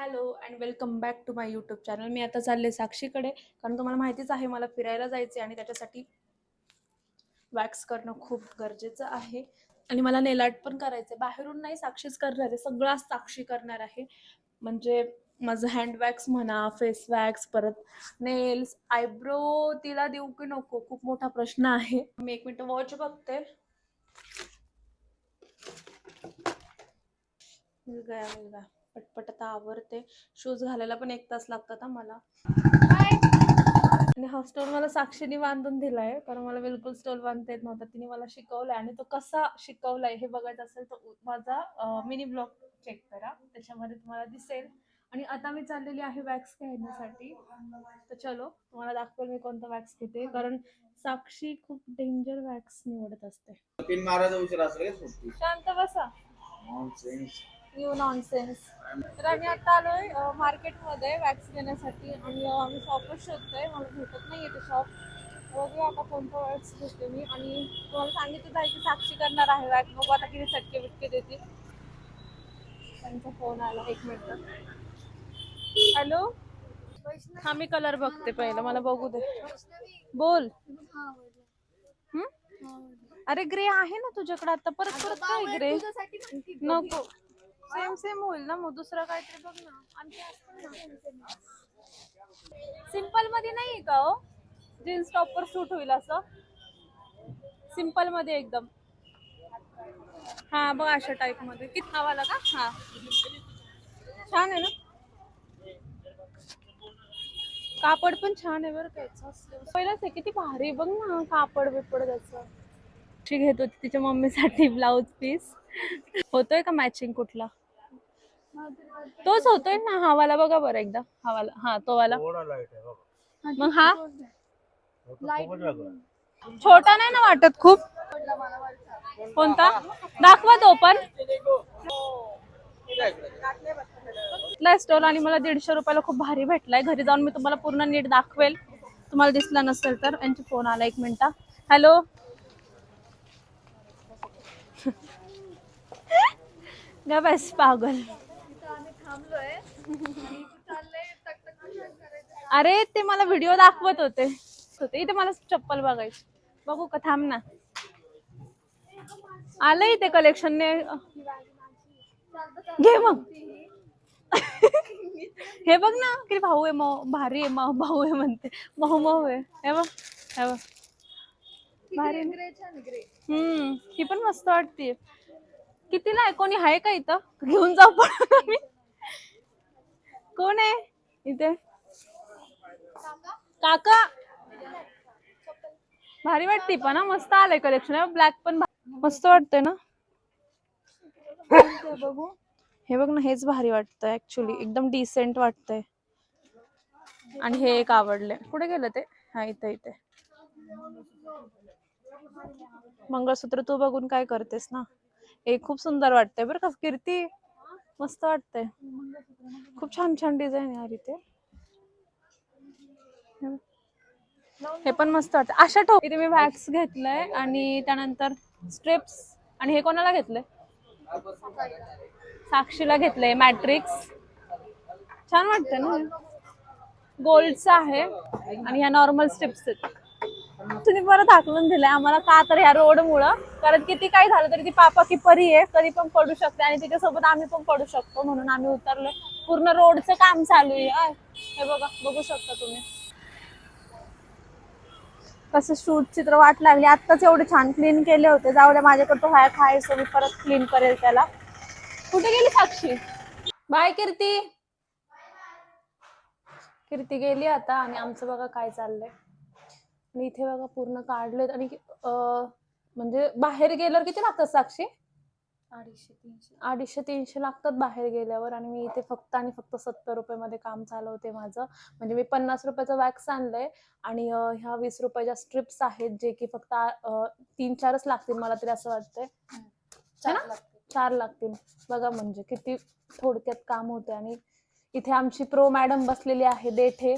Hello and welcome back to my YouTube channel मी आता चालले साक्षीकडे कारण तुम्हाला माहितीच आहे मला फिरायला जायचे आणि त्याच्यासाठी वॅक्स करणं खूप गरजेचं आहे. आणि मला नेलाट पण करायचं बाहेरून नाही साक्षीच करणार आहे सगळा साक्षी करणार आहे. म्हणजे माझं हँड वॅक्स म्हणा फेस वॅक्स परत नेल्स आयब्रो तिला देऊ की नको? खूप मोठा प्रश्न आहे. मी एक मिनिट वॉच बघते. मुलगा मुलगा. पटपट आता आवरते. शूज घालायला पण एक तास लागतात मला. आणि हा स्टोल मला साक्षीने बांधून दिलाय कारण मला बिलकुल स्टोल बांधता येत नव्हता. तिने मला शिकवलाय आणि तो कसा शिकवलाय हे बघायचं असेल तर माझा मिनी ब्लॉग चेक करा. त्याच्यामध्ये तुम्हाला दिसेल. आणि आता मी चाललेली आहे वॅक्स घेण्यासाठी तर चलो तुम्हाला दाखवेल मी कोणता वॅक्स घेते. कारण साक्षी खूप डेंजर वॅक्स निवडत असते. शांत बसा. न्यू नॉनसेन्स तर आम्ही आता आलोय मार्केटमध्ये वॅक्स घेण्यासाठी. आणि आम्ही शॉपच शोधतोय मला भेटत नाही ते शॉप बघूया आता कोणतं वॅक्स घेते मी. आणि तुम्हाला सांगितलं आहे की साक्षी करणार आहे वॅक्स. बघू आता किती चटके बिटके देते त्यांचा फोन आला एक मिनिट. हॅलो हा मी कलर बघते पहिलं. मला बघू दे. बोल? अरे ग्रे आहे ना तुझ्याकडे. आता परत परत काय ग्रे नको. सेम सेम होईल ना मग. दुसरं काहीतरी बघ ना. ना सिंपलमध्ये नाहीये का हो? जीन्स टॉपवर सूट होईल असं. सिंपलमध्ये एकदम. हा बघ अशा टाइपमध्ये किती हवाला का? हा. छान आहे ना? कापड पण छान आहे बरं त्याचं पहिलाच आहे किती भारी. बघ ना कापड बिपड त्याचं घेत होती तिच्या मम्मीसाठी ब्लाऊज पीस होतोय का मॅचिंग कुठला? तोच होतोय ना हा वाला बघा बरं एकदा. हा वाला. हा तो वाला मग हा. छोटा नाही ना वाटत खूप? कोणता? दाखवा तो पण. स्टॉल आणि मला दीडशे रुपयाला खूप भारी भेटलाय. घरी जाऊन मी तुम्हाला पूर्ण नीट दाखवेल. तुम्हाला दिसला नसेल तर. यांची फोन आला एक मिनिटा. हॅलो ग बस पागल. अरे ते मला व्हिडिओ दाखवत होते. होते इथे मला चप्पल बघायची. बघू का थांब ना. आलंय ते कलेक्शनने घे मग. हे बघ ना किती भाऊ आहे मऊ भारी आहे मऊ भाऊ आहे म्हणते. मऊ मऊ आहे. हे बघ हे बघ. भारी? हम्म ही पण मस्त वाटते कितीला आहे कोणी आहे का इथं? घेऊन जाऊ पण आम्ही. कोण आहे इथे? काका? भारी वाटते पण हा मस्त आलंय कलेक्शन ब्लॅक पण भा- मस्त वाटतंय ना? बघू. हे बघ ना हेच भारी वाटतंय ऍक्च्युली एकदम डिसेंट वाटतंय. आणि हे एक आवडले कुठे गेलं ते? हा इथे इथे. मंगळसूत्र तू बघून काय करतेस ना? हे खूप सुंदर वाटतंय बरं का. कीर्ती मस्त वाटतंय. खूप छान छान डिझाईन आहे यार इथे. हे हे पण मस्त वाटतं अशा ठेव इथे मी वॅक्स घेतलंय आणि त्यानंतर स्ट्रिप्स आणि हे कोणाला घेतलंय? साक्षीला घेतलंय. मॅट्रिक्स छान वाटतं ना गोल्डचं आहे आणि ह्या नॉर्मल स्ट्रिप्स आहेत. तुम्ही परत हाकलून दिलंय. आम्हाला का तर ह्या रोड मुळे कारण किती काही झालं तरी ती पापा की परी आहे कधी पण पडू शकते आणि तिच्यासोबत आम्ही पण पडू शकतो म्हणून आम्ही उतरलोय. पूर्ण रोडचं काम चालू आहे. हे बघा बघू शकता तुम्ही. कसं शूट चित्र वाट लागली. आत्ताच एवढे छान क्लीन केले होते. जाऊ द्या माझ्याकडे तो हाय खायचं मी परत क्लीन करेल त्याला. कुठे गेली साक्षी? बाय कीर्ती. कीर्ती गेली आता आणि आमचं बघा काय चाललंय. आणि इथे बघा पूर्ण काढलेत. आणि म्हणजे बाहेर गेल्यावर किती लागतात साक्षी? अडीचशे तीनशे. अडीचशे तीनशे लागतात बाहेर गेल्यावर. आणि मी इथे फक्त आणि फक्त सत्तर रुपये मध्ये काम चालवते माझं. म्हणजे मी पन्नास रुपयाचं वॅक्स आणलंय. आणि ह्या वीस रुपयाच्या स्ट्रिप्स आहेत जे की फक्त तीन चारच लागतील मला तरी असं वाटतंय. चार लागतील. बघा म्हणजे किती थोडक्यात काम होते आणि इथे आमची प्रो मॅडम बसलेली आहे देठे.